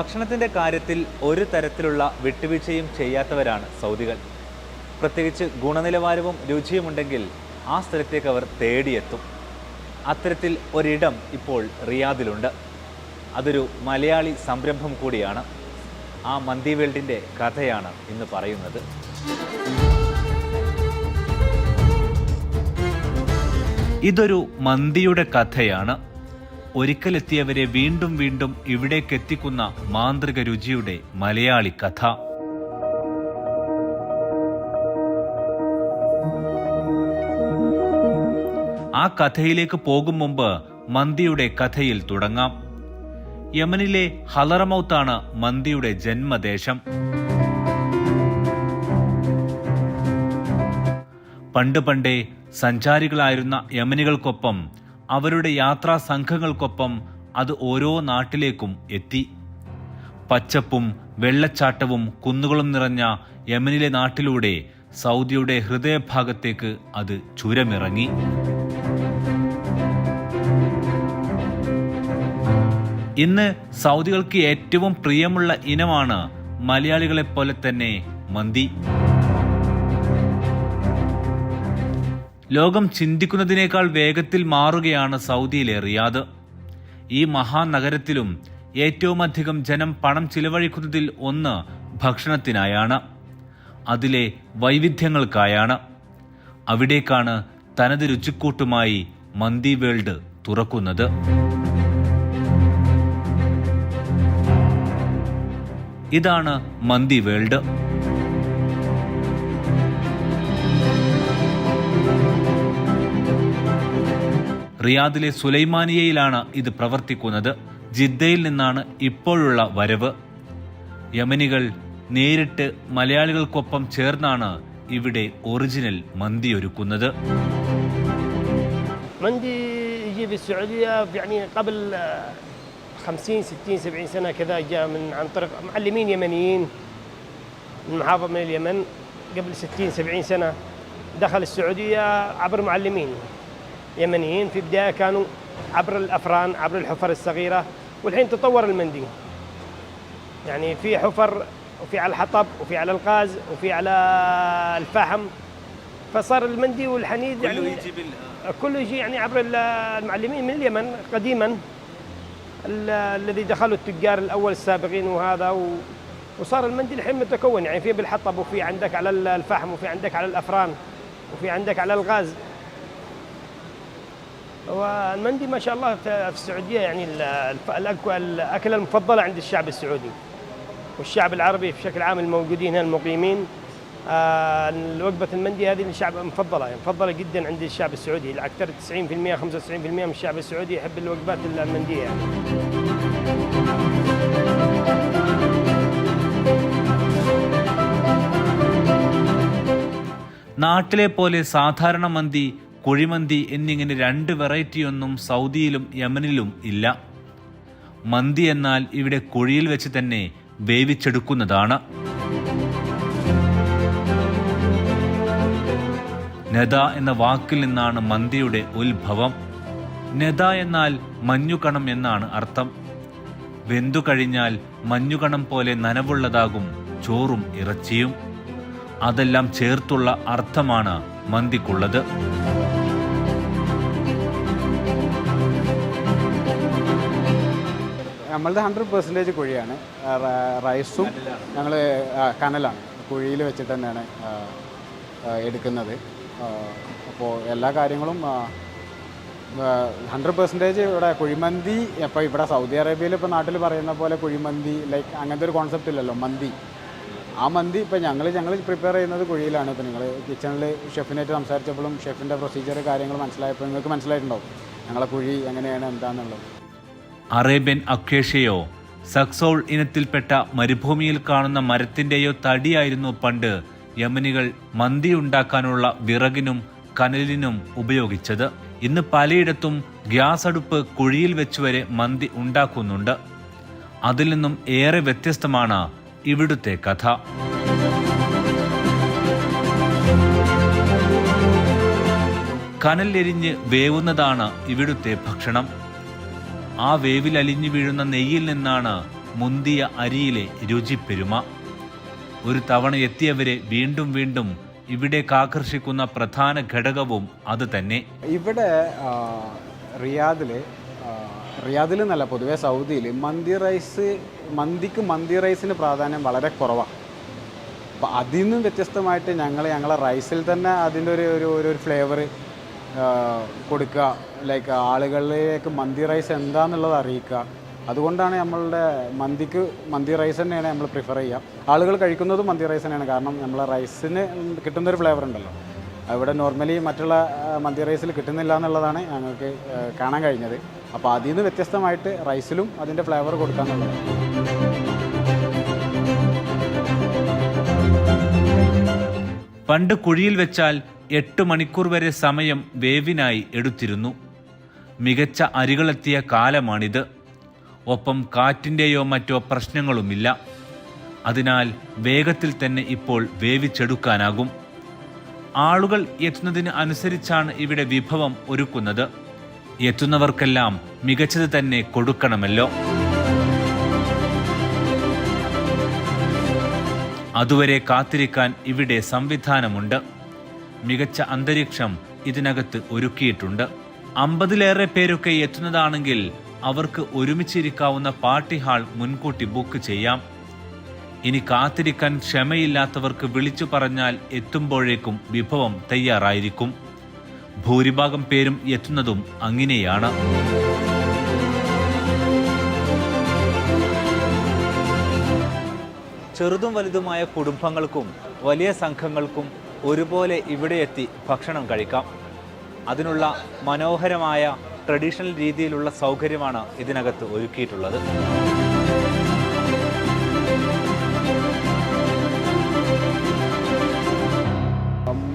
ഭക്ഷണത്തിന്റെ കാര്യത്തിൽ ഒരു തരത്തിലുള്ള വിട്ടുവീഴ്ചയും ചെയ്യാത്തവരാണ് സൗദികൾ. പ്രത്യേകിച്ച് ഗുണനിലവാരവും രുചിയുമുണ്ടെങ്കിൽ ആ സ്ഥലത്തേക്ക് അവർ തേടിയെത്തും. അത്തരത്തിൽ ഒരിടം ഇപ്പോൾ റിയാദിലുണ്ട്. അതൊരു മലയാളി സംരംഭം കൂടിയാണ്. ആ മന്തി വേൾഡിന്റെ കഥയാണ് ഇന്ന് പറയുന്നത്. ഇതൊരു മന്തിയുടെ കഥയാണ്. ഒരിക്കലെത്തിയവരെ വീണ്ടും വീണ്ടും ഇവിടേക്ക് എത്തിക്കുന്ന മാന്ത്രിക രുചിയുടെ മലയാളി കഥ. ആ കഥയിലേക്ക് പോകും മുമ്പ് മന്തിയുടെ കഥയിൽ തുടങ്ങാം. യമനിലെ ഹലറമൌത്താണ് മന്തിയുടെ ജന്മദേശം. പണ്ട് പണ്ടേ സഞ്ചാരികളായിരുന്ന യമനികൾക്കൊപ്പം അവരുടെ യാത്രാ സംഘങ്ങൾക്കൊപ്പം അത് ഓരോ നാട്ടിലേക്കും എത്തി. പച്ചപ്പും വെള്ളച്ചാട്ടവും കുന്നുകളും നിറഞ്ഞ യമനിലെ നാട്ടിലൂടെ സൗദിയുടെ ഹൃദയഭാഗത്തേക്ക് അത് ചുരമിറങ്ങി. ഇന്ന് സൗദികൾക്ക് ഏറ്റവും പ്രിയമുള്ള ഇനമാണ് മലയാളികളെ പോലെ തന്നെ മന്തി. ലോകം ചിന്തിക്കുന്നതിനേക്കാൾ വേഗത്തിൽ മാറുകയാണ് സൗദിയിലെ റിയാദ്. ഈ മഹാനഗരത്തിലും ഏറ്റവുമധികം ജനം പണം ചിലവഴിക്കുന്നതിൽ ഒന്ന് ഭക്ഷണത്തിനായാണ്. അതിലെ വൈവിധ്യങ്ങൾക്കായാണ്. അവിടേക്കാണ് തനത് രുചിക്കൂട്ടുമായി മന്തി വേൾഡ് തുറക്കുന്നത്. ഇതാണ് മന്തി വേൾഡ്. റിയാദിലെ സുലൈമാനിയയിലാണ് ഇത് പ്രവർത്തിക്കുന്നത് ജിദ്ദയിൽ നിന്നാണ് ഇപ്പോഴുള്ള വരവ് യമനികൾ നേരിട്ട് മലയാളികൾക്കൊപ്പം ചേർന്നാണ് ഇവിടെ ഒറിജിനൽ മന്തി ഒരുക്കുന്നത് مندي يجي في السعودية يعني قبل آه، 50 60 70 سنة كذا جاء من عن طريق معلمين يمنيين من محافظة من اليمن قبل 60 70 سنة دخل السعودية عبر معلمين يمنيين في بداية كانوا عبر الأفران عبر الحفر الصغيرة والحين تطور المندي. يعني في حفر وفي على الحطب وفي على الغاز وفي على الفحم. فصار المندي والحنيذ يعني كله يجي يعني عبر ال- المعلمين من اليمن قديما. ال- الذي دخلوا التجار الأول السابقين وهذا و وصار المندي الحين متكون. يعني في بالحطب وفي عندك على ال- الفحم وفي عندك على الأفران وفي عندك على الغاز. والمندي ما شاء الله في في السعوديه يعني ال- الف- الأك- الاكله المفضله عند الشعب السعودي والشعب العربي بشكل عام الموجودين هنا المقيمين آه، وجبة المندي هذه الشعب مفضلة يعني مفضلة جدا عند الشعب السعودي أكثر 90% 95% من الشعب السعودي يحب الوجبات المندية يعني. നാട്ടിലെ പോലെ സാധാരണ മന്തി കുഴിമന്തി എന്നിങ്ങനെ രണ്ട് വെറൈറ്റിയൊന്നും സൗദിയിലും യമനിലും ഇല്ല. മന്തി എന്നാൽ ഇവിടെ കുഴിയിൽ വെച്ച് തന്നെ വേവിച്ചെടുക്കുന്നതാണ്. നദ എന്ന വാക്കിൽ നിന്നാണ് മന്തിയുടെ ഉത്ഭവം. നദ എന്നാൽ മഞ്ഞുകണം എന്നാണ് അർത്ഥം. വെന്തു കഴിഞ്ഞാൽ മഞ്ഞുകണം പോലെ നനവുള്ളതാകും ചോറും ഇറച്ചിയും. അതെല്ലാം ചേർത്തുള്ള അർത്ഥമാണ് മന്തിക്കുള്ളത്. നമ്മളത് ഹൺഡ്രഡ് പെർസെന്റേജ് കുഴിയാണ്. റൈസും ഞങ്ങൾ കനലാണ്. കുഴിയിൽ വെച്ചിട്ട് തന്നെയാണ് എടുക്കുന്നത്. അപ്പോൾ എല്ലാ കാര്യങ്ങളും ഹൺഡ്രഡ് പെർസെന്റേജ് ഇവിടെ കുഴിമന്തി ഇപ്പോൾ ഇവിടെ സൗദി അറേബ്യയിൽ ഇപ്പോൾ നാട്ടിൽ പറയുന്ന പോലെ കുഴിമന്തി ലൈക്ക് അങ്ങനത്തെ ഒരു കോൺസെപ്റ്റ് ഇല്ലല്ലോ മന്തി. ആ മന്തി ഇപ്പോൾ ഞങ്ങൾ ഞങ്ങൾ പ്രിപ്പയർ ചെയ്യുന്നത് കുഴിയിലാണ്. ഇപ്പോൾ നിങ്ങൾ കിച്ചണിൽ ഷെഫിനായിട്ട് സംസാരിച്ചപ്പോഴും ഷെഫിന്റെ പ്രൊസീജിയർ കാര്യങ്ങൾ മനസ്സിലായപ്പോൾ നിങ്ങൾക്ക് മനസ്സിലായിട്ടുണ്ടാവും. ഞങ്ങളെ കുഴി എങ്ങനെയാണ് എന്താണെന്നുള്ളത് അറേബ്യൻ അക്വേഷ്യയോ സക്സോൾ ഇനത്തിൽപ്പെട്ട മരുഭൂമിയിൽ കാണുന്ന മരത്തിന്റെയോ തടിയായിരുന്നു പണ്ട് യമനികൾ മന്തി ഉണ്ടാക്കാനുള്ള വിറകിനും കനലിനും ഉപയോഗിച്ചത്. ഇന്ന് പലയിടത്തും ഗ്യാസ് അടുപ്പ് കുഴിയിൽ വെച്ചുവരെ മന്തി ഉണ്ടാക്കുന്നുണ്ട്. അതിൽ നിന്നും ഏറെ വ്യത്യസ്തമാണ് ഇവിടുത്തെ കഥ. കനലെരിഞ്ഞ് വേവുന്നതാണ് ഇവിടുത്തെ ഭക്ഷണം. ആ വേവിൽ അലിഞ്ഞു വീഴുന്ന നെയ്യിൽ നിന്നാണ് മുന്തിയ അരിയിലെ രുചിപ്പെരുമ ഒരു തവണ എത്തിയവരെ വീണ്ടും വീണ്ടും ഇവിടേക്ക് ആകർഷിക്കുന്ന പ്രധാന ഘടകവും അത് തന്നെ. ഇവിടെ റിയാദിലെ റിയാദിൽ എന്നല്ല പൊതുവേ സൗദിയിൽ മന്തി റൈസ് മന്തിക്ക് മന്തി റൈസിന് പ്രാധാന്യം വളരെ കുറവാണ് അപ്പോൾ അതിൽ നിന്നും വ്യത്യസ്തമായിട്ട് ഞങ്ങൾ ഞങ്ങളെ റൈസിൽ തന്നെ അതിന്റെ ഒരു ഒരു ഒരു ഫ്ലേവർ കൊടുക്കുക. ലൈക്ക് ആളുകളിലേക്ക് മന്തി റൈസ് എന്താണെന്നുള്ളത് അറിയിക്കുക. അതുകൊണ്ടാണ് നമ്മളുടെ മന്തിക്ക് മന്തി റൈസ് തന്നെയാണ് നമ്മൾ പ്രിഫർ ചെയ്യുക. ആളുകൾ കഴിക്കുന്നതും മന്തി റൈസ് തന്നെയാണ്. കാരണം നമ്മളെ റൈസിന് കിട്ടുന്നൊരു ഫ്ലേവർ ഉണ്ടല്ലോ. അവിടെ നോർമലി മറ്റുള്ള മന്തി റൈസിൽ കിട്ടുന്നില്ല എന്നുള്ളതാണ് ഞങ്ങൾക്ക് കാണാൻ കഴിഞ്ഞത്. അപ്പോൾ അതിൽ നിന്ന് വ്യത്യസ്തമായിട്ട് റൈസിലും അതിന്റെ ഫ്ലേവർ കൊടുക്കാമെന്നുള്ളത് പണ്ട് കുഴിയിൽ വെച്ചാൽ എട്ട് മണിക്കൂർ വരെ സമയം വേവിനായി എടുത്തിരുന്നു. മികച്ച അരികളെത്തിയ കാലമാണിത്. ഒപ്പം കാറ്റിന്റെയോ മറ്റോ പ്രശ്നങ്ങളുമില്ല. അതിനാൽ വേഗത്തിൽ തന്നെ ഇപ്പോൾ വേവിച്ചെടുക്കാനാകും. ആളുകൾ എത്തുന്നതിന് അനുസരിച്ചാണ് ഇവിടെ വിഭവം ഒരുക്കുന്നത്. എത്തുന്നവർക്കെല്ലാം മികച്ചത് തന്നെ കൊടുക്കണമല്ലോ. അതുവരെ കാത്തിരിക്കാൻ ഇവിടെ സംവിധാനമുണ്ട്. മികച്ച അന്തരീക്ഷം ഇതിനകത്ത് ഒരുക്കിയിട്ടുണ്ട്. അമ്പതിലേറെ പേരൊക്കെ എത്തുന്നതാണെങ്കിൽ അവർക്ക് ഒരുമിച്ചിരിക്കാവുന്ന പാർട്ടി ഹാൾ മുൻകൂട്ടി ബുക്ക് ചെയ്യാം. ഇനി കാത്തിരിക്കാൻ ക്ഷമയില്ലാത്തവർക്ക് വിളിച്ചു പറഞ്ഞാൽ എത്തുമ്പോഴേക്കും വിഭവം തയ്യാറായിരിക്കും. ഭൂരിഭാഗം പേരും എത്തുന്നതും അങ്ങനെയാണ്. ചെറുതും വലുതുമായ കുടുംബങ്ങൾക്കും വലിയ സംഘങ്ങൾക്കും ഒരുപോലെ ഇവിടെ എത്തി ഭക്ഷണം കഴിക്കാം. അതിനുള്ള മനോഹരമായ ട്രഡീഷണൽ രീതിയിലുള്ള സൗകര്യമാണ് ഇതിനകത്ത് ഒരുക്കിയിട്ടുള്ളത്.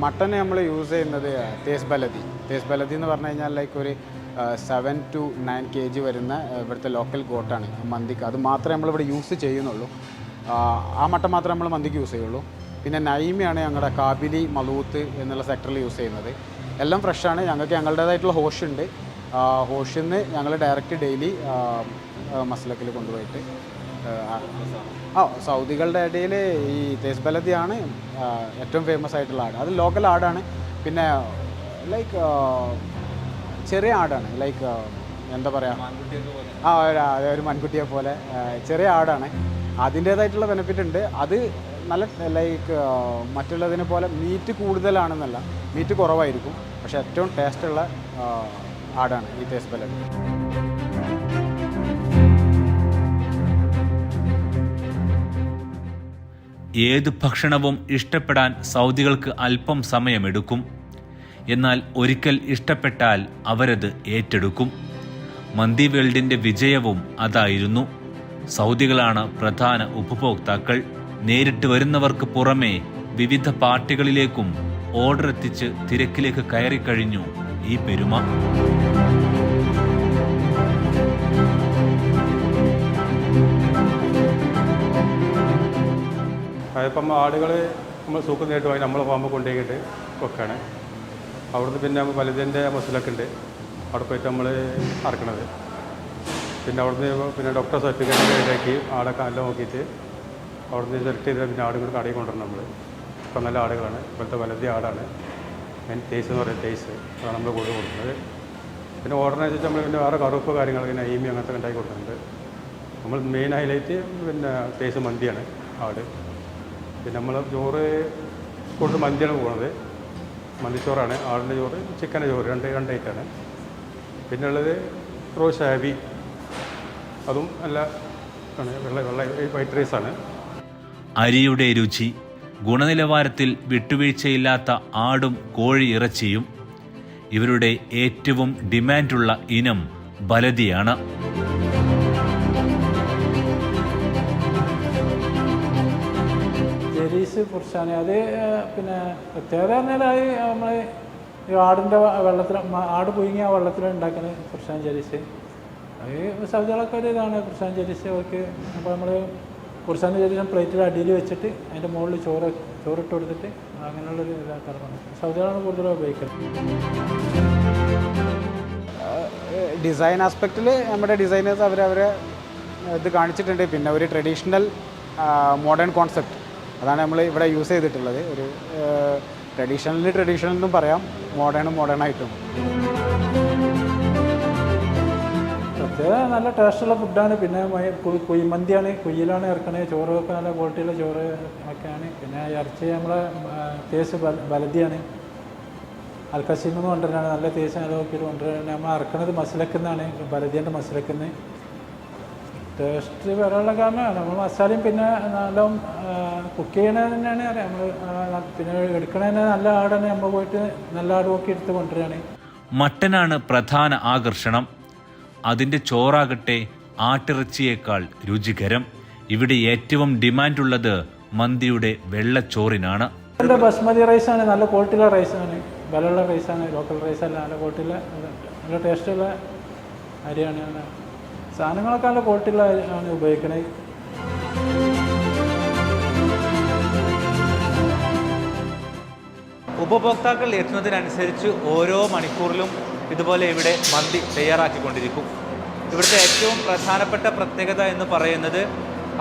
മട്ടൺ നമ്മൾ യൂസ് ചെയ്യുന്നത് തേസ് ബലതി. തേസ് ബലതി എന്ന് പറഞ്ഞു കഴിഞ്ഞാൽ ലൈക്ക് ഒരു seven to nine K G വരുന്ന ഇവിടുത്തെ ലോക്കൽ ഗോട്ടാണ് മന്തിക്ക്. അത് മാത്രമേ നമ്മളിവിടെ യൂസ് ചെയ്യുന്നുള്ളൂ. ആ, മട്ടൺ മാത്രമേ നമ്മൾ മന്തിക്ക് യൂസ് ചെയ്യുള്ളൂ. പിന്നെ നൈമയാണ് ഞങ്ങളുടെ കാബിലി മലൂത്ത് എന്നുള്ള സെക്ടറിൽ യൂസ് ചെയ്യുന്നത്. എല്ലാം ഫ്രഷാണ് ഞങ്ങൾക്ക് ഞങ്ങളുടേതായിട്ടുള്ള ഹോഷ് ഉണ്ട്. ഹോഷിൽ നിന്ന് ഞങ്ങൾ ഡയറക്റ്റ് ഡെയിലി മസലക്കിൽ കൊണ്ടുപോയിട്ട് ആ, സൗദികളുടെ ഇടയിൽ ഈ തേസ് ബലദിയാണ് ഏറ്റവും ഫേമസ് ആയിട്ടുള്ള ആട്. അത് ലോക്കൽ ആടാണ്. പിന്നെ ലൈക്ക് ചെറിയ ആടാണ്. ലൈക്ക് എന്താ പറയുക ആ, ഒരു മൺകുട്ടിയെ പോലെ ചെറിയ ആടാണ്. അതിന്റേതായിട്ടുള്ള ബെനിഫിറ്റ് ഉണ്ട്. അത് നല്ല ലൈക്ക് മറ്റുള്ളതിനെ പോലെ മീറ്റ് കൂടുതലാണെന്നല്ല മീറ്റ് കുറവായിരിക്കും. പക്ഷേ ഏറ്റവും ടേസ്റ്റുള്ള ആടാണ് ഈ തേസ് ബലദി ഏത് ഭക്ഷണവും ഇഷ്ടപ്പെടാൻ സൗദികൾക്ക് അല്പം സമയമെടുക്കും. എന്നാൽ ഒരിക്കൽ ഇഷ്ടപ്പെട്ടാൽ അവരത് ഏറ്റെടുക്കും. മന്തി വേൾഡിന്റെ വിജയവും അതായിരുന്നു. സൗദികളാണ് പ്രധാന ഉപഭോക്താക്കൾ. നേരിട്ട് വരുന്നവർക്ക് പുറമെ വിവിധ പാർട്ടികളിലേക്കും ഓർഡർ എത്തിച്ച് തിരക്കിലേക്ക് കയറിക്കഴിഞ്ഞു ഈ പെരുമ. അതിപ്പം ആടുകൾ നമ്മൾ സൂക്കം നേരിട്ട് വാങ്ങി നമ്മളെ ഫാമിൽ കൊണ്ടുപോയിട്ട് വെക്കാണ്. അവിടുന്ന് പിന്നെ വലുതിന്റെ മസിലൊക്കെ ഉണ്ട്. അവിടെ പോയിട്ട് നമ്മൾ അറക്കണത്. പിന്നെ അവിടുന്ന് പിന്നെ ഡോക്ടർ സർട്ടിഫിക്കറ്റ് ഇടയ്ക്ക് ആടൊക്കെ നല്ല നോക്കിയിട്ട് അവിടുന്ന് സെലക്ട് ചെയ്ത് പിന്നെ ആടുകൾ കടയിൽ കൊണ്ടുവരണം നമ്മൾ ഇപ്പം നല്ല ആടുകളാണ്. ഇപ്പോഴത്തെ വലതി ആടാണ്. മെയിൻ തേസ് എന്ന് പറയുന്നത് തേസ് അതാണ് നമ്മൾ കൂടുതൽ കൊടുക്കുന്നത്. പിന്നെ ഓർഡറിനനുസരിച്ച് നമ്മൾ പിന്നെ വേറെ കറുപ്പ് കാര്യങ്ങൾ പിന്നെ ഐമി അങ്ങനത്തെ ഉണ്ടാക്കി കൊടുക്കുന്നുണ്ട്. നമ്മൾ മെയിൻ ഹൈലൈറ്റ് പിന്നെ തേസ് മന്തിയാണ് ആട്. പിന്നെ നമ്മൾ ചോറ് കൂടുതൽ മന്തിയാണ് പോകുന്നത് മന്തിച്ചോറാണ്. ആടിന്റെ ചോറ് ചിക്കന്റെ ചോറ് രണ്ട് രണ്ട് ഐറ്റാണ് പിന്നെ ഉള്ളത് റോസ് ഹാബി അതും നല്ല ആണ് വെള്ള വെള്ള വൈറ്റ് റൈസാണ്. അരിയുടെ രുചി ഗുണനിലവാരത്തിൽ വിട്ടുവീഴ്ചയില്ലാത്ത ആടും കോഴി ഇറച്ചിയും ഇവരുടെ ഏറ്റവും ഡിമാൻഡുള്ള ഇനം ബലതിയാണ്. ജെരീസ് പുരുഷാണ് അത് പിന്നെ പ്രത്യേകത പറഞ്ഞാൽ അത് നമ്മൾ ഈ ആടിന്റെ വെള്ളത്തിൽ ആട് പുഴുങ്ങി ആ വെള്ളത്തിൽ ഉണ്ടാക്കുന്ന പുരുഷാൻ ജെരീസ് അത് സൗദികളൊക്കെ ഒരു ഇതാണ് പുരുഷാൻ ജെരീസ് അപ്പോൾ നമ്മൾ പുരുഷാൻ ജെരീസ് പ്ലേറ്റിൽ അടിയിൽ വെച്ചിട്ട് അതിന്റെ മുകളിൽ ചോറ് ചോറിട്ട് കൊടുത്തിട്ട് അങ്ങനെയുള്ളൊരു ഇതാക്കാറുണ്ട് സൗദികളാണ് കൂടുതലും ഉപയോഗിക്കുന്നത്. ഡിസൈൻ ആസ്പെക്റ്റിൽ നമ്മുടെ ഡിസൈനേഴ്സ് അവരവരെ ഇത് കാണിച്ചിട്ടുണ്ട്. പിന്നെ ഒരു ട്രഡീഷണൽ മോഡേൺ കോൺസെപ്റ്റ്. അതാണ് നമ്മൾ ഇവിടെ യൂസ് ചെയ്തിട്ടുള്ളത്. ഒരു ട്രഡീഷണലിൽ ട്രഡീഷണൽ എന്നും പറയാം മോഡേണും മോഡേൺ പ്രത്യേക നല്ല ടേസ്റ്റുള്ള ഫുഡാണ് പിന്നെ മയ- കു- കുഴിമന്തിയാണ് കുയ്യിലാണ് ഇറക്കണത് ചോറൊക്കെ നല്ല ക്വാളിറ്റിയുള്ള ചോറ് ഒക്കെയാണ്. പിന്നെ ഇറച്ചി നമ്മളെ ബല- ബലതിയാണ് അൽക്കസീമെന്ന് കൊണ്ടുവരാണ് നല്ല തേസ് നല്ല നോക്കിയിട്ട് കൊണ്ടുവരാണ് നമ്മൾ ഇറക്കണത് മസിലക്കുന്നാണ്. ബലതിന്റെ മസിലക്കുന്ന്. ടേസ്റ്റ് വരാനുള്ള കാരണം നമ്മൾ മസാലയും പിന്നെ നല്ല കുക്ക് ചെയ്യണത് തന്നെയാണ് അറിയാം. നമ്മൾ പിന്നെ എടുക്കണതന്നെ നല്ല ആടാണ്. നമ്മൾ പോയിട്ട് നല്ല ആട് നോക്കി എടുത്ത് കൊണ്ടുവരികയാണ് മട്ടനാണ് പ്രധാന ആകർഷണം. അതിന്റെ ചോറാകട്ടെ ആട്ടിറച്ചിയേക്കാൾ രുചികരം. ഇവിടെ ഏറ്റവും ഡിമാൻഡുള്ളത് മന്തിയുടെ വെള്ളച്ചോറിനാണ്. ഇതിന്റെ ബസ്മതി റൈസാണ് നല്ല ക്വാളിറ്റിയുള്ള റൈസാണ്. വിലയുള്ള റൈസാണ് ലോക്കൽ റൈസല്ല നല്ല ക്വാളിറ്റിയുള്ള നല്ല ടേസ്റ്റുള്ള അരിയാണ് സാധനങ്ങളൊക്കെ നല്ല ക്വാളിറ്റിയുള്ള അരിയാണ് ആണ് ഉപയോഗിക്കണത് ഉപഭോക്താക്കൾ എത്തുന്നതിനനുസരിച്ച് ഓരോ മണിക്കൂറിലും ഇതുപോലെ ഇവിടെ മന്തി തയ്യാറാക്കിക്കൊണ്ടിരിക്കും. ഇവിടുത്തെ ഏറ്റവും പ്രധാനപ്പെട്ട പ്രത്യേകത എന്ന് പറയുന്നത്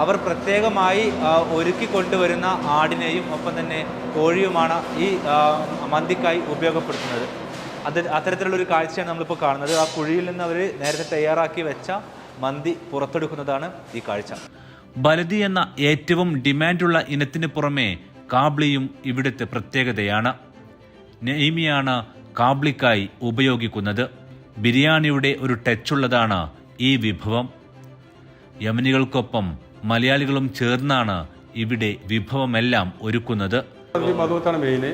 അവർ പ്രത്യേകമായി ഒരുക്കി കൊണ്ടുവരുന്ന ആടിനെയും ഒപ്പം തന്നെ കോഴിയുമാണ് ഈ മന്തിക്കായി ഉപയോഗപ്പെടുത്തുന്നത്. അത് അത്തരത്തിലുള്ളൊരു കാഴ്ചയാണ് നമ്മളിപ്പോൾ കാണുന്നത്. ആ കുഴിയിൽ നിന്ന് അവർ നേരത്തെ തയ്യാറാക്കി വെച്ച മന്തി പുറത്തെടുക്കുന്നതാണ് ഈ കാഴ്ച. ബലതി എന്ന ഏറ്റവും ഡിമാൻഡുള്ള ഇനത്തിന് പുറമെ കാബ്ലിയും ഇവിടുത്തെ പ്രത്യേകതയാണ്. നെയ്മിയാണ് കാബ്ലിക്കായി ഉപയോഗിക്കുന്നത് ബിരിയാണിയുടെ ഒരു ടച്ചുള്ളതാണ് ഈ വിഭവം. യമനികൾക്കൊപ്പം മലയാളികളും ചേർന്നാണ് ഇവിടെ വിഭവമെല്ലാം ഒരുക്കുന്നത്. മധുത്താണ് മെയിൻ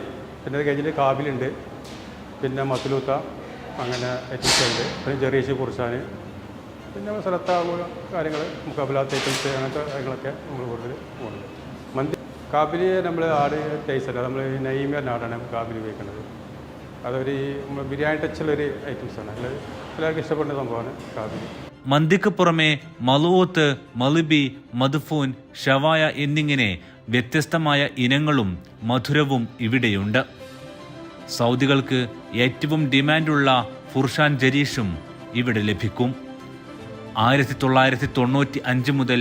പിന്നെ അത് കഴിഞ്ഞിട്ട് കാബിലുണ്ട്. പിന്നെ മസലൂത്ത അങ്ങനെ ഉണ്ട് പിന്നെ ചെറിയ കുറിച്ചാൻ പിന്നെ സ്ഥലത്ത കാര്യങ്ങൾ മുക്കാബിലാത്ത ഐറ്റംസ് അങ്ങനത്തെ കാര്യങ്ങളൊക്കെ നമ്മൾ കൂടുതൽ പോകുന്നത്. മന്തി കാബിലി നമ്മൾ ആട് ടേസ്റ്റ് അല്ല. നമ്മൾ നൈമ ആടാണ് കാബിലി ഉപയോഗിക്കുന്നത്. അതൊരു ബിരിയാണി നമ്മൾ ബിരിയാണി ഐറ്റംസ് അതിൽ എല്ലാവർക്കും ഇഷ്ടപ്പെടുന്ന സംഭവമാണ് കാബിലി മന്തിക്ക് പുറമെ മലൂത്ത് മലുബി മധുഫൂൻ ഷവായ എന്നിങ്ങനെ വ്യത്യസ്തമായ ഇനങ്ങളും മധുരവും ഇവിടെയുണ്ട്. സൗദികൾക്ക് ഏറ്റവും ഡിമാൻഡുള്ള ഫുർഷാൻ ജരീഷും ഇവിടെ ലഭിക്കും. ആയിരത്തി തൊള്ളായിരത്തി തൊണ്ണൂറ്റി അഞ്ച് മുതൽ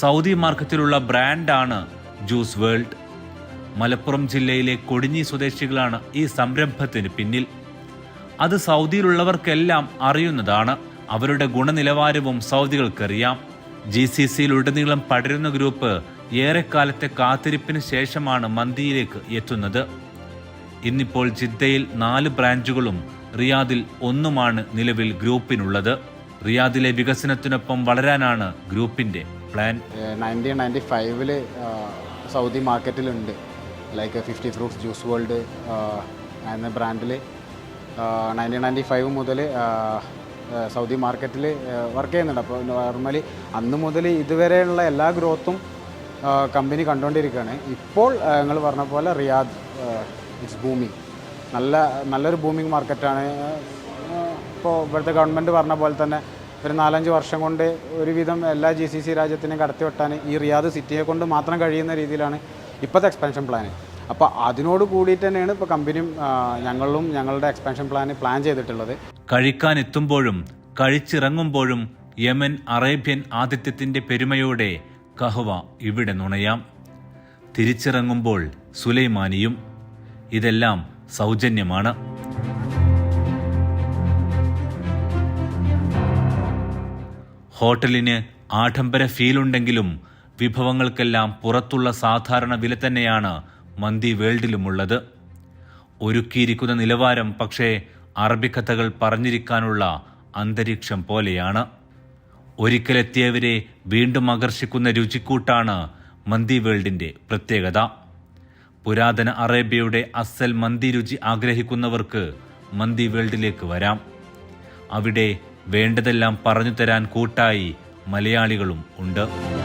സൗദി മാർക്കറ്റിലുള്ള ബ്രാൻഡാണ് ജ്യൂസ് വേൾഡ്. മലപ്പുറം ജില്ലയിലെ കൊടിഞ്ഞി സ്വദേശികളാണ് ഈ സംരംഭത്തിന് പിന്നിൽ. അത് സൗദിയിലുള്ളവർക്കെല്ലാം അറിയുന്നതാണ്. അവരുടെ ഗുണനിലവാരവും സൗദികൾക്കറിയാം. ജി സി സിയിലുടനീളം പടരുന്ന ഗ്രൂപ്പ് ഏറെക്കാലത്തെ കാത്തിരിപ്പിന് ശേഷമാണ് മന്തിയിലേക്ക് എത്തുന്നത്. ഇന്നിപ്പോൾ ജിദ്ദയിൽ നാല് ബ്രാഞ്ചുകളും റിയാദിൽ ഒന്നുമാണ് നിലവിൽ ഗ്രൂപ്പിനുള്ളത്. റിയാദിലെ വികസനത്തിനൊപ്പം വളരാനാണ് ഗ്രൂപ്പിന്റെ പ്ലാൻ. നയന്റീൻ നയന്റി ഫൈവിൽ Saudi മാർക്കറ്റിലുണ്ട്. Like fifty fruits juice world എന്ന ബ്രാൻഡിൽ നയന്റീൻ നയന്റി ഫൈവ് മുതൽ സൗദി മാർക്കറ്റിൽ വർക്ക് ചെയ്യുന്നുണ്ട്. അപ്പോൾ നോർമലി അന്ന് മുതൽ ഇതുവരെയുള്ള എല്ലാ ഗ്രോത്തും കമ്പനി കണ്ടുകൊണ്ടിരിക്കുകയാണ്. ഇപ്പോൾ ഞങ്ങൾ പറഞ്ഞ പോലെ റിയാദ് ഇറ്റ്സ് ബൂമിങ് നല്ല നല്ലൊരു ബൂമിങ് മാർക്കറ്റാണ് ഇപ്പോൾ ഇവിടുത്തെ ഗവൺമെന്റ് പറഞ്ഞ പോലെ തന്നെ ഒരു നാലഞ്ച് വർഷം കൊണ്ട് ഒരുവിധം എല്ലാ ജി സി സി രാജ്യത്തിനെയും കടത്തി വെട്ടാൻ ഈ റിയാദ് സിറ്റിയെ കൊണ്ട് മാത്രം കഴിയുന്ന രീതിയിലാണ് ഇപ്പോഴത്തെ എക്സ്പാൻഷൻ പ്ലാന് അപ്പോൾ അതിനോട് കൂടിയിട്ട് തന്നെയാണ് ഇപ്പോൾ കമ്പനിയും ഞങ്ങളും ഞങ്ങളുടെ എക്സ്പാൻഷൻ പ്ലാൻ പ്ലാൻ ചെയ്തിട്ടുള്ളത്. കഴിക്കാൻ എത്തുമ്പോഴും കഴിച്ചിറങ്ങുമ്പോഴും യമൻ അറേബ്യൻ ആതിഥ്യത്തിന്റെ പെരുമയോടെ കഹ്വ ഇവിടെ നുണയാം. തിരിച്ചിറങ്ങുമ്പോൾ സുലൈമാനിയും ഇതെല്ലാം സൗജന്യമാണ്. ഹോട്ടലിന് ആഡംബര ഫീലുണ്ടെങ്കിലും വിഭവങ്ങൾക്കെല്ലാം പുറത്തുള്ള സാധാരണ വില തന്നെയാണ് മന്തി വേൾഡിലുമുള്ളത്. ഒരുക്കിയിരിക്കുന്ന നിലവാരം പക്ഷേ അറബിക്കഥകൾ പറഞ്ഞിരിക്കാനുള്ള അന്തരീക്ഷം പോലെയാണ്. ഒരിക്കലെത്തിയവരെ വീണ്ടും ആകർഷിക്കുന്ന രുചിക്കൂട്ടാണ് മന്തി വേൾഡിന്റെ പ്രത്യേകത. പുരാതന അറേബ്യയുടെ അസൽ മന്തി രുചി ആഗ്രഹിക്കുന്നവർക്ക് മന്തി വേൾഡിലേക്ക് വരാം. അവിടെ വേണ്ടതെല്ലാം പറഞ്ഞു തരാൻ കൂട്ടായി മലയാളികളും ഉണ്ട്.